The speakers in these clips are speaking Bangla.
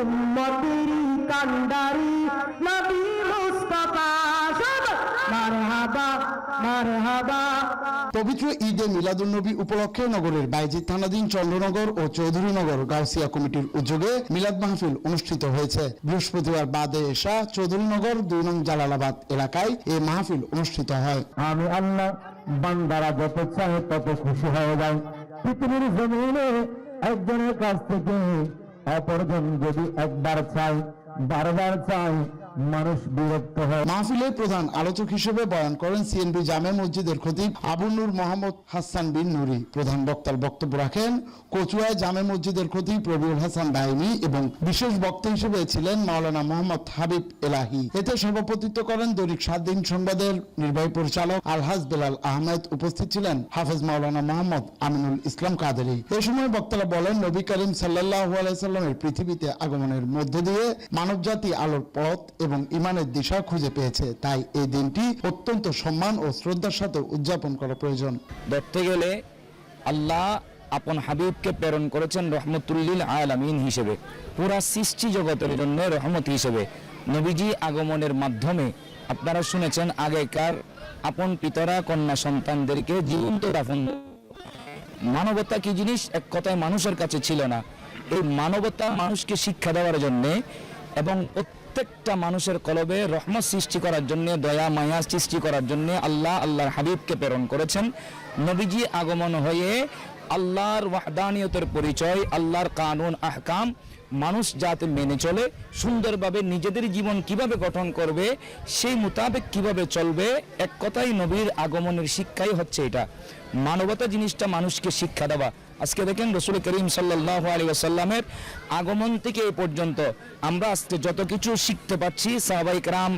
উম্মতেরই কান্ডারি নবী মুস্তাফা মারহাবা মারহাবা। পবিত্র ঈদে মিলাদুন্নবী উপলক্ষে নগরের বাইজিৎ থানাধীন চন্দ্রনগর ও চৌধুরীনগর গাউসিয়া কমিটির উদ্যোগে মিলাদ মাহফিল অনুষ্ঠিত হয়েছে। বৃহস্পতিবার বাদে এসা চৌধুরীনগর দুই নং জালালাবাদ এলাকায় এই মাহফিল অনুষ্ঠিত হয়। আমি আল্লাহ বান্দারা যত চায় তত খুশি হয়ে যায় পৃথিবীর জমিনে একজনের কাছ থেকে অপরজন যদি একবার চায় বারবার চায় মানুষ বিরক্ত হয়। মাহফিলের প্রধান আলোচক হিসেবে বয়ান করেন সিএনবি জামে মসজিদের খতিব আবু নূর মোহাম্মদ হাসান বিন নুরি। প্রধান বক্তার বক্তব্য রাখেন, কচুয়ায় জামে মসজিদের খতিব রবিউল হাসান দাইমি এবং বিশেষ বক্তা হিসেবে ছিলেন মাওলানা মোহাম্মদ হাবিব এলাহি। এতে সভাপতিত্ব করেন দৈনিক সাত দিন সংবাদের নির্বাহী পরিচালক আলহাজ বেলাল আহমেদ। উপস্থিত ছিলেন হাফেজ মাওলানা মোহাম্মদ আমিনুল ইসলাম কাদেরি। এ সময় বক্তারা বলেন, নবী করিম সাল্লাহ আলাইসাল্লামের পৃথিবীতে আগমনের মধ্য দিয়ে মানবজাতি আলোর পথ এবং ইমানের দিশা খুঁজে পেয়েছে। তাই এই দিনটি অত্যন্ত সম্মান ও শ্রদ্ধার সাথে উদযাপন করা প্রয়োজন। ধরতে গেলে আল্লাহ আপন হাবিবকে প্রেরণ করেছেন রহমতুল্লিল আলামিন হিসেবে। পুরা সৃষ্টি জগতের জন্য রহমত হিসেবে। নবীজি আগমনের মাধ্যমে আপনারা শুনেছেন, আগেকার আপন পিতরা, কন্যা সন্তানদেরকে জীবন্ত দাফন মানবতা কি জিনিস? এক কথায় মানুষের কাছে ছিল না। এই মানবতা মানুষকে শিক্ষা দেওয়ার জন্য এবং প্রত্যেকটা মানুষের কলবে রহমত সৃষ্টি করার জন্য, দয়া, মায়া সৃষ্টি করার জন্য আল্লাহ, আল্লাহর হাবিবকে প্রেরণ করেছেন। নবীজি আগমন হয়ে আল্লাহর ওয়াহদানিয়তের পরিচয়, আল্লাহর কানুন, আহকাম, মানুষ যাতে মেনে চলে, সুন্দরভাবে নিজেদের জীবন কীভাবে গঠন করবে, সেই মোতাবেক কীভাবে চলবে, এক কথাই নবীর আগমনের শিক্ষাই হচ্ছে এটা। মানবতা জিনিসটা মানুষকে শিক্ষা দেওয়া। আজকে দেখেন রসুল করিম সাল্লাহ আলী আসাল্লামের আগমন থেকে এ পর্যন্ত আমরা আজকে যত কিছু শিখতে পাচ্ছি সাহাবাইক রাম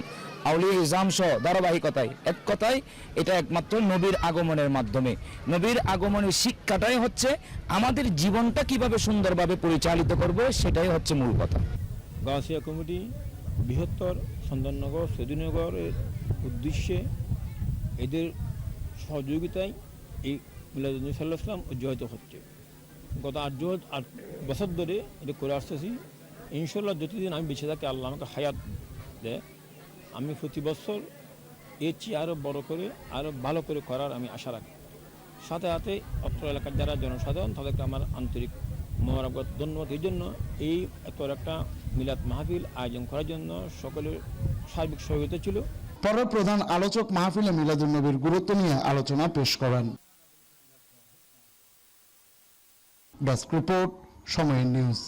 আউলিয়া ইজাম সহ ধারাবাহিকতায়। এক কথায়, এটা একমাত্র নবীর আগমনের মাধ্যমে। নবীর আগমনের শিক্ষাটাই হচ্ছে আমাদের জীবনটা কীভাবে সুন্দরভাবে পরিচালিত করব, সেটাই হচ্ছে মূল কথা। গাছিয়া কমিটি বৃহত্তর চন্দননগর সদীনগরের উদ্দেশ্যে এদের সহযোগিতায় এই মিলাদুল্লাহ সাল্লাহ ইসলাম হচ্ছে। গত আট আট বছর ধরে এটা করে আসতেছি। ইনশাল্লাহ যতদিন আমি বেঁচে থাকি, আল্লাহ আমাকে হায়াত দেয়। আমি প্রতি বছর এর চেয়ে আরও বড় করে আরও ভালো করে করার আমি আশা রাখি। সাথে সাথে অত্র এলাকার যারা জনসাধারণ, তাদেরকে আমার আন্তরিক মোবারকবাদ, ধন্যবাদ। এই জন্য এই এত একটা মিলাদ মাহফিল আয়োজন করার জন্য সকলের সার্বিক সহযোগিতা ছিল। পরে প্রধান আলোচক মাহফিলে মিলাদুন্নবীর গুরুত্ব নিয়ে আলোচনা পেশ করেন। Desk report, Somoy news.